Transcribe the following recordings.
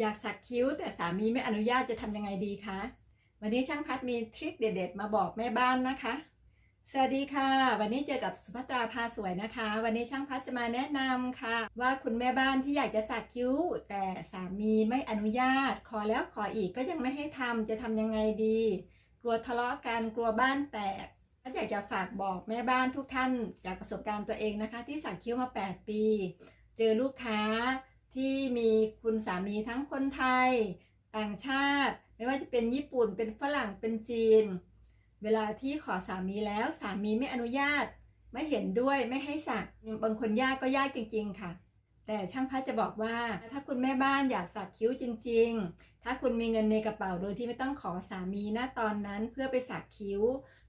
อยากสักคิ้วแต่สามีไม่อนุญาตจะทำยังไงดีคะ วันนี้ช่างพัดมีทริคเด็ดๆ มาบอกแม่บ้านนะคะ สวัสดีค่ะ วันนี้เจอกับสุภัตราพาสวยนะคะ วันนี้ช่างพัดจะมาแนะนำค่ะ ว่าคุณแม่บ้านที่อยากจะสักคิ้ว แต่สามีไม่อนุญาต ขอแล้วขออีกก็ยังไม่ให้ทำจะทำยังไงดี กลัวทะเลาะกันกลัวบ้านแตกก็อยากจะฝากบอกแม่บ้านทุกท่านจากประสบการณ์ตัวเองนะคะ ที่สักคิ้วมา 8 ปี เจอลูกค้า ที่มีคุณสามีทั้งคนไทย ต่างชาติ ไม่ว่าจะเป็นญี่ปุ่นเป็นฝรั่งเป็นจีน เวลาที่ขอสามีแล้วสามีไม่อนุญาต ไม่เห็นด้วยไม่ให้สักบางคนยากก็ยากจริง ๆ ค่ะ แต่ช่างพัดจะบอกว่า ถ้าคุณแม่บ้านอยากสักคิ้วจริง ๆ ถ้าคุณมีเงินในกระเป๋าโดยที่ไม่ต้องขอสามีณตอนนั้นเพื่อไปสักคิ้ว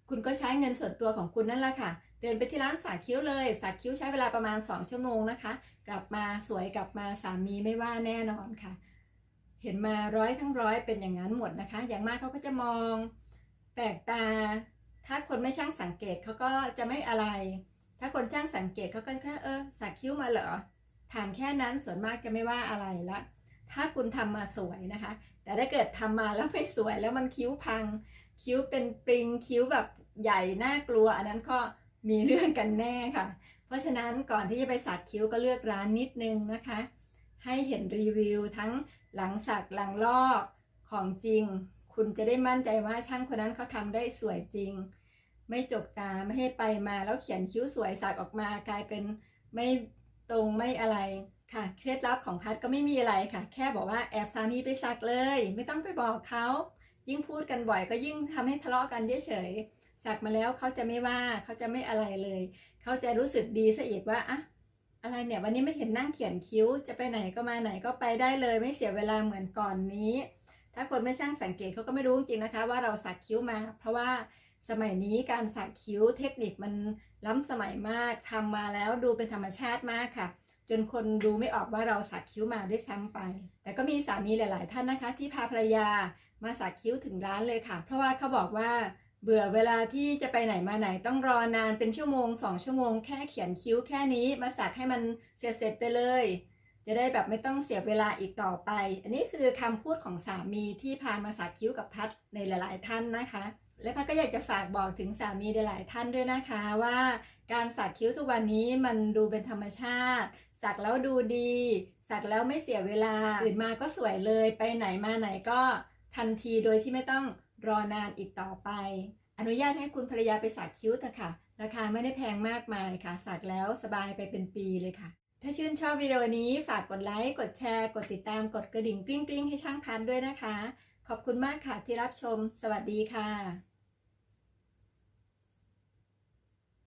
คุณก็ใช้เงินส่วนตัวของคุณนั่นแหละค่ะ เดินไปที่ร้านสักคิ้วเลย สักคิ้วใช้เวลาประมาณ 2 ชั่วโมงนะคะ กลับมาสวยกลับมาสามีไม่ว่าแน่นอนค่ะ เห็นมาร้อยทั้งร้อยเป็นอย่างนั้นหมดนะคะ อย่างมากเขาก็จะมองแปลกตา ถ้าคนไม่ช่างสังเกตเขาก็จะไม่อะไร ถ้าคนช่างสังเกตเขาก็แค่เออสักคิ้วมาเหรอ ถามแค่นั้นส่วนมากจะไม่ว่าอะไรละ ถ้าคุณทำมาสวยนะคะ แต่ถ้าเกิดทำมาแล้วไม่สวยแล้วมันคิ้วพัง คิ้วเป็นปริงคิ้วแบบใหญ่น่ากลัว อันนั้นก็มีเรื่องกันแน่ค่ะ เพราะฉะนั้นก่อนที่จะไปสักคิ้วก็เลือกร้านนิดนึงนะคะ ให้เห็นรีวิวทั้งหลังสักหลังลอกของจริง คุณจะได้มั่นใจว่าช่างคนนั้นเขาทำได้สวยจริง ไม่จกตาไม่ให้ไปมาแล้วเขียนคิ้วสวยสักออกมากลายเป็นไม่ ตรงไม่อะไรค่ะเคล็ดลับของพัดก็ไม่มีอะไรค่ะ แค่บอกว่าแอบสามีไปสักเลย ไม่ต้องไปบอกเขายิ่งพูดกันบ่อยก็ยิ่งทำให้ทะเลาะกันเฉยๆสักมาแล้วเขาจะไม่ว่าเขาจะไม่อะไรเลย เขาจะรู้สึกดีซะอีกว่าอะอะไรเนี่ยวันนี้ไม่เห็นนั่งเขียนคิ้วจะไปไหนก็มาไหนก็ไปได้เลย ไม่เสียเวลาเหมือนก่อนนี้ ถ้าคนไม่ช่างสังเกตเขาก็ไม่รู้จริงนะคะ ว่าเราสักคิ้วมา เพราะว่าสมัยนี้การสักคิ้วเทคนิคมันล้ำสมัยมากทำมาแล้วดูเป็นธรรมชาติมากค่ะ จนคนดูไม่ออกว่าเราสักคิ้วมาด้วยซ้ำไป แต่ก็มีสามีหลาย ๆ ท่านนะคะ ที่พาภรรยามาสักคิ้วถึงร้านเลยค่ะ เพราะว่าเขาบอกว่าเบื่อเวลาที่จะไปไหนมาไหนต้องรอนานเป็นชั่วโมงสองชั่วโมงแค่เขียนคิ้วแค่นี้มาสักให้มันเสร็จเสร็จๆไปเลย จะได้แบบไม่ต้องเสียเวลาอีกต่อไป อันนี้คือคำพูดของสามีที่พามาสักคิ้วกับพัดในหลาย ๆ ท่านนะคะ และพัดก็อยากจะฝากบอกถึงสามีหลาย ๆ ท่านด้วยนะคะว่าการสักคิ้วทุกวันนี้มันดูเป็นธรรมชาติ สักแล้วดูดี สักแล้วไม่เสียเวลาตื่นมาก็สวยเลยไปไหนมาไหนก็ทันทีโดยที่ไม่ต้องรอนานอีกต่อไป อนุญาตให้คุณภรรยาไปสักคิ้วเถอะค่ะ ราคาไม่ได้แพงมากมายค่ะ สักแล้วสบายไปเป็นปีเลยค่ะ ถ้าชื่นชอบวิดีโอนี้ฝากกดไลค์ กดแชร์ กดติดตาม กดกระดิ่งกริ๊งกริ๊งให้ช่างพันด้วยนะคะ ขอบคุณมากค่ะที่รับชม สวัสดีค่ะ